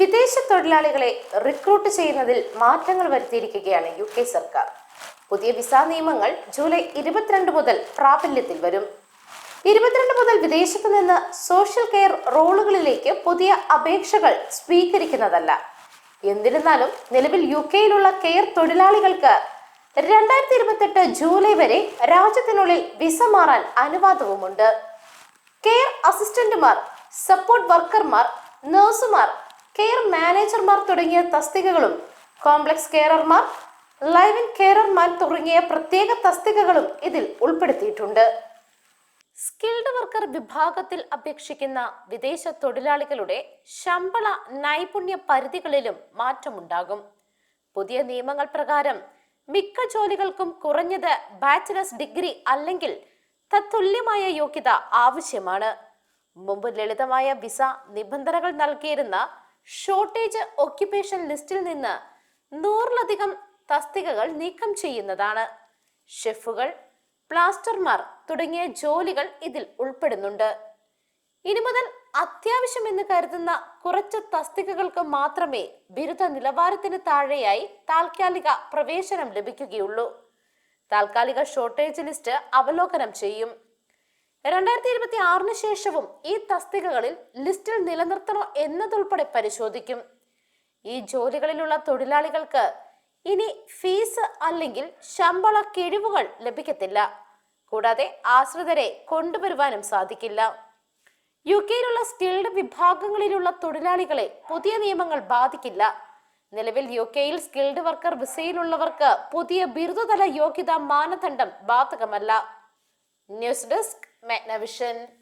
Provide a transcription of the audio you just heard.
വിദേശ തൊഴിലാളികളെ റിക്രൂട്ട് ചെയ്യുന്നതിൽ മാറ്റങ്ങൾ വരുത്തിയിരിക്കുകയാണ് യു കെ സർക്കാർ. പുതിയ വിസ നിയമങ്ങൾ ജൂലൈ ഇരുപത്തിരണ്ട് മുതൽ പ്രാബല്യത്തിൽ വരും. ഇരുപത്തിരണ്ട് മുതൽ വിദേശത്ത് നിന്ന് സോഷ്യൽ കെയർ റോളുകളിലേക്ക് പുതിയ അപേക്ഷകൾ സ്വീകരിക്കുന്നതല്ല. എന്നിരുന്നാലും നിലവിൽ യു കെയിലുള്ള കെയർ തൊഴിലാളികൾക്ക് രണ്ടായിരത്തി ഇരുപത്തെട്ട് ജൂലൈ വരെ രാജ്യത്തിനുള്ളിൽ വിസ മാറാൻ അനുവാദവുമുണ്ട്. കെയർ അസിസ്റ്റന്റുമാർ സപ്പോർട്ട് വർക്കർമാർ നഴ്സുമാർ കെയർ മാനേജർമാർ തുടങ്ങിയ തസ്തികകളും കോംപ്ലക്സ് കെയറർമാർ ലൈവ് ഇൻ കെയറർമാർ തുടങ്ങിയ പ്രത്യേക തസ്തികകളും ഇതിൽ ഉൾപ്പെടുത്തിയിട്ടുണ്ട്. സ്കിൽഡ് വർക്കർ വിഭാഗത്തിൽ അപേക്ഷിക്കുന്ന വിദേശ തൊഴിലാളികളുടെ ശമ്പള നൈപുണ്യ പരിധികളിലും മാറ്റമുണ്ടാകും. പുതിയ നിയമങ്ങൾ പ്രകാരം മിക്ക ജോലികൾക്കും കുറഞ്ഞത് ബാച്ചിലേഴ്സ് ഡിഗ്രി അല്ലെങ്കിൽ തത്തുല്യമായ യോഗ്യത ആവശ്യമാണ്. മുമ്പ് ലളിതമായ വിസ നിബന്ധനകൾ നൽകിയിരുന്ന ഷോർട്ടേജ് ഓക്യുപ്പേഷൻ ലിസ്റ്റിൽ നിന്ന് നൂറിലധികം തസ്തികകൾ നീക്കം ചെയ്യുന്നതാണ്. ഷെഫുകൾ പ്ലാസ്റ്റർമാർ തുടങ്ങിയ ജോലികൾ ഇതിൽ ഉൾപ്പെടുന്നുണ്ട്. ഇനി മുതൽ അത്യാവശ്യം എന്ന് കരുതുന്ന കുറച്ച് തസ്തികകൾക്ക് മാത്രമേ ബിരുദ നിലവാരത്തിന് താഴെയായി താൽക്കാലിക പ്രവേശനം ലഭിക്കുകയുള്ളൂ. താൽക്കാലിക ഷോർട്ടേജ് ലിസ്റ്റ് അവലോകനം ചെയ്യും. രണ്ടായിരത്തി ഇരുപത്തി ആറിന് ശേഷവും ഈ തസ്തികകളിൽ ലിസ്റ്റിൽ നിലനിർത്തണോ എന്നതുൾപ്പെടെ പരിശോധിക്കും. ഈ ജോലികളിലുള്ള തൊഴിലാളികൾക്ക് ഇനി ഫീസ് അല്ലെങ്കിൽ ശമ്പള കിഴിവുകൾ ലഭിക്കത്തില്ല. കൂടാതെ ആശ്രിതരെ കൊണ്ടുവരുവാനും സാധിക്കില്ല. യു കെയിലുള്ള സ്കിൽഡ് വിഭാഗങ്ങളിലുള്ള തൊഴിലാളികളെ പുതിയ നിയമങ്ങൾ ബാധിക്കില്ല. നിലവിൽ യു കെയിൽ സ്കിൽഡ് വർക്കർ വിസയിലുള്ളവർക്ക് പുതിയ ബിരുദതല യോഗ്യതാ മാനദണ്ഡം ബാധകമല്ല. News desk MagnaVision